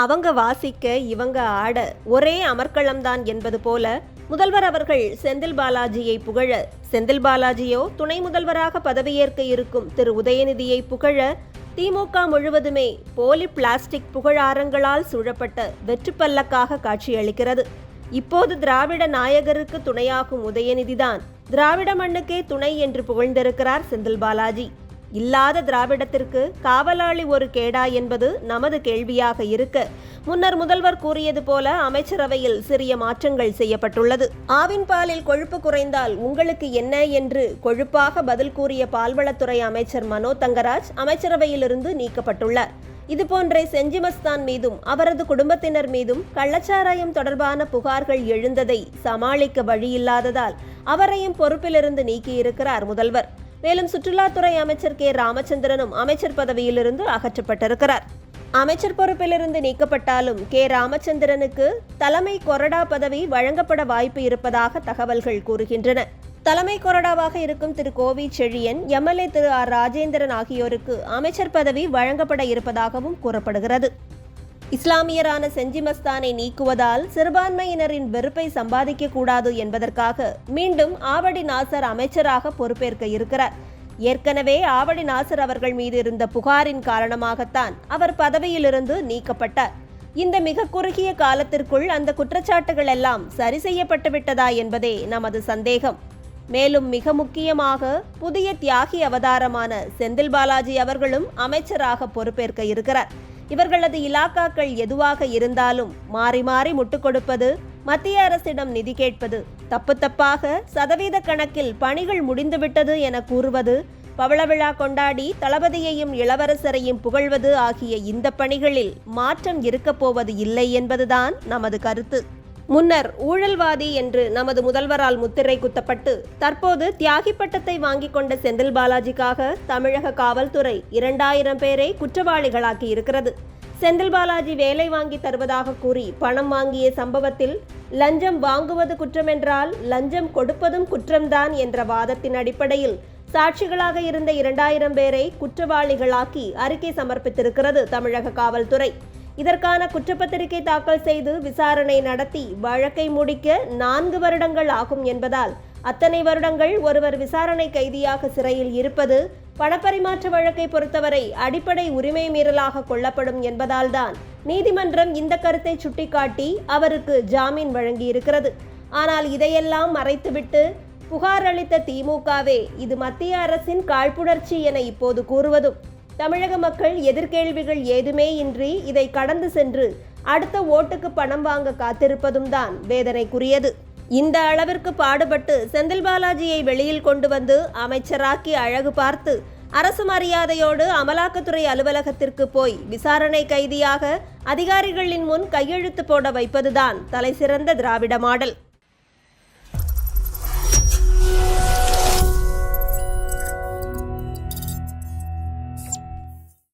அவங்க வாசிக்க இவங்க ஆட ஒரே அமர்க்களம்தான் என்பது போல முதல்வர் அவர்கள் செந்தில் பாலாஜியை புகழ செந்தில் பாலாஜியோ துணை முதல்வராக பதவியேற்க இருக்கும் திரு உதயநிதியை புகழ திமுக முழுவதுமே போலி பிளாஸ்டிக் புகழாரங்களால் சூழப்பட்ட வெற்றுப்பல்லக்காக காட்சியளிக்கிறது. இப்போது திராவிட நாயகருக்கு துணையாகும் உதயநிதிதான் திராவிட மண்ணுக்கே துணை என்று புகழ்ந்திருக்கிறார் செந்தில் பாலாஜி. இல்லாத திராவிடத்திற்கு காவலாளி ஒரு கேடா என்பது நமது கேள்வியாக இருக்க. முன்னர் முதல்வர் கூறியது போல அமைச்சரவையில் சிறிய மாற்றங்கள் செய்யப்பட்டுள்ளது. ஆவின் பாலில் கொழுப்பு குறைந்தால் உங்களுக்கு என்ன என்று கொழுப்பாக பதில் கூறிய பால்வளத்துறை அமைச்சர் மனோ தங்கராஜ் அமைச்சரவையிலிருந்து நீக்கப்பட்டுள்ளார். இதுபோன்றே செஞ்சிமஸ்தான் மீதும் அவரது குடும்பத்தினர் மீதும் கள்ளச்சாராயம் தொடர்பான புகார்கள் எழுந்ததை சமாளிக்க வழியில்லாததால் அவரையும் பொறுப்பிலிருந்து நீக்கியிருக்கிறார் முதல்வர். மேலும் சுற்றுலாத்துறை அமைச்சர் கே. ராமச்சந்திரனும் அமைச்சர் பதவியிலிருந்து அகற்றப்பட்டிருக்கிறார். அமைச்சர் பொறுப்பிலிருந்து நீக்கப்பட்டாலும் கே. ராமச்சந்திரனுக்கு தலைமை கொறடா பதவி வழங்கப்பட வாய்ப்பு இருப்பதாக தகவல்கள் கூறுகின்றன. தலைமை கொறடாவாக இருக்கும் திரு. கோவி செழியன் எம்எல்ஏ திரு. ஆர். ராஜேந்திரன் ஆகியோருக்கு அமைச்சர் பதவி வழங்கப்பட இருப்பதாகவும் கூறப்படுகிறது. இஸ்லாமியரான செஞ்சிமஸ்தானை நீக்குவதால் சிறுபான்மையினரின் வெறுப்பை சம்பாதிக்க கூடாது என்பதற்காக மீண்டும் ஆவடி நாசர் அமைச்சராக பொறுப்பேற்க இருக்கிறார். ஏற்கனவே ஆவடி நாசர் அவர்கள் மீது இருந்த புகாரின் காரணமாகத்தான் அவர் பதவியிலிருந்து நீக்கப்பட்டார். இந்த மிக குறுகிய காலத்திற்குள் அந்த குற்றச்சாட்டுகள் எல்லாம் சரி செய்யப்பட்டு விட்டதா என்பதே நமது சந்தேகம். மேலும் மிக முக்கியமாக புதிய தியாகி அவதாரமான செந்தில் பாலாஜி அவர்களும் அமைச்சராக பொறுப்பேற்க இருக்கிறார். இவர்களது இலாக்காக்கள் எதுவாக இருந்தாலும் மாறி மாறி முட்டுக் கொடுப்பது மத்திய அரசிடம் நிதி கேட்பது தப்பு தப்பாக சதவீத கணக்கில் பணிகள் முடிந்துவிட்டது என கூறுவது பவள விழா கொண்டாடி தளபதியையும் இளவரசரையும் புகழ்வது ஆகிய இந்த பணிகளில் மாற்றம் இருக்கப் போவது இல்லை என்பதுதான் நமது கருத்து. முன்னர் ஊழல்வாதி என்று நமது முதல்வரால் முத்திரை குத்தப்பட்டு தற்போது தியாகி பட்டத்தை வாங்கிக் கொண்ட செந்தில் பாலாஜிக்காக தமிழக காவல்துறை இரண்டாயிரம் பேரை குற்றவாளிகளாக்கி இருக்கிறது. செந்தில் பாலாஜி வேலை வாங்கி தருவதாக கூறி பணம் வாங்கிய சம்பவத்தில் லஞ்சம் வாங்குவது குற்றமென்றால் லஞ்சம் கொடுப்பதும் குற்றம்தான் என்ற வாதத்தின் அடிப்படையில் சாட்சிகளாக இருந்த இரண்டாயிரம் பேரை குற்றவாளிகளாக்கி அறிக்கை சமர்ப்பித்திருக்கிறது தமிழக காவல்துறை. இதற்கான குற்றப்பத்திரிகை தாக்கல் செய்து விசாரணை நடத்தி வழக்கை முடிக்க நான்கு வருடங்கள் ஆகும் என்பதால் அத்தனை வருடங்கள் ஒருவர் விசாரணை கைதியாக சிறையில் இருப்பது பணப்பரிமாற்ற வழக்கை பொறுத்தவரை அடிப்படை உரிமை மீறலாக கொள்ளப்படும் என்பதால்தான் நீதிமன்றம் இந்த கருத்தை சுட்டிக்காட்டி அவருக்கு ஜாமீன் வழங்கியிருக்கிறது. ஆனால் இதையெல்லாம் மறைத்துவிட்டு புகார் அளித்த திமுகவே இது மத்திய அரசின் காழ்ப்புணர்ச்சி என இப்போது கூறுவதும் தமிழக மக்கள் எதிர்கேள்விகள் ஏதுமே இன்றி இதை கடந்து சென்று அடுத்த ஓட்டுக்கு பணம் வாங்க காத்திருப்பதும் தான் வேதனைக்குரியது. இந்த அளவிற்கு பாடுபட்டு செந்தில் பாலாஜியை வெளியில் கொண்டு வந்து அமைச்சராக்கி அழகு பார்த்து அரசு மரியாதையோடு அமலாக்கத்துறை அலுவலகத்திற்கு போய் விசாரணை கைதியாக அதிகாரிகளின் முன் கையெழுத்து போட வைப்பதுதான் தலைசிறந்த திராவிட மாடல்.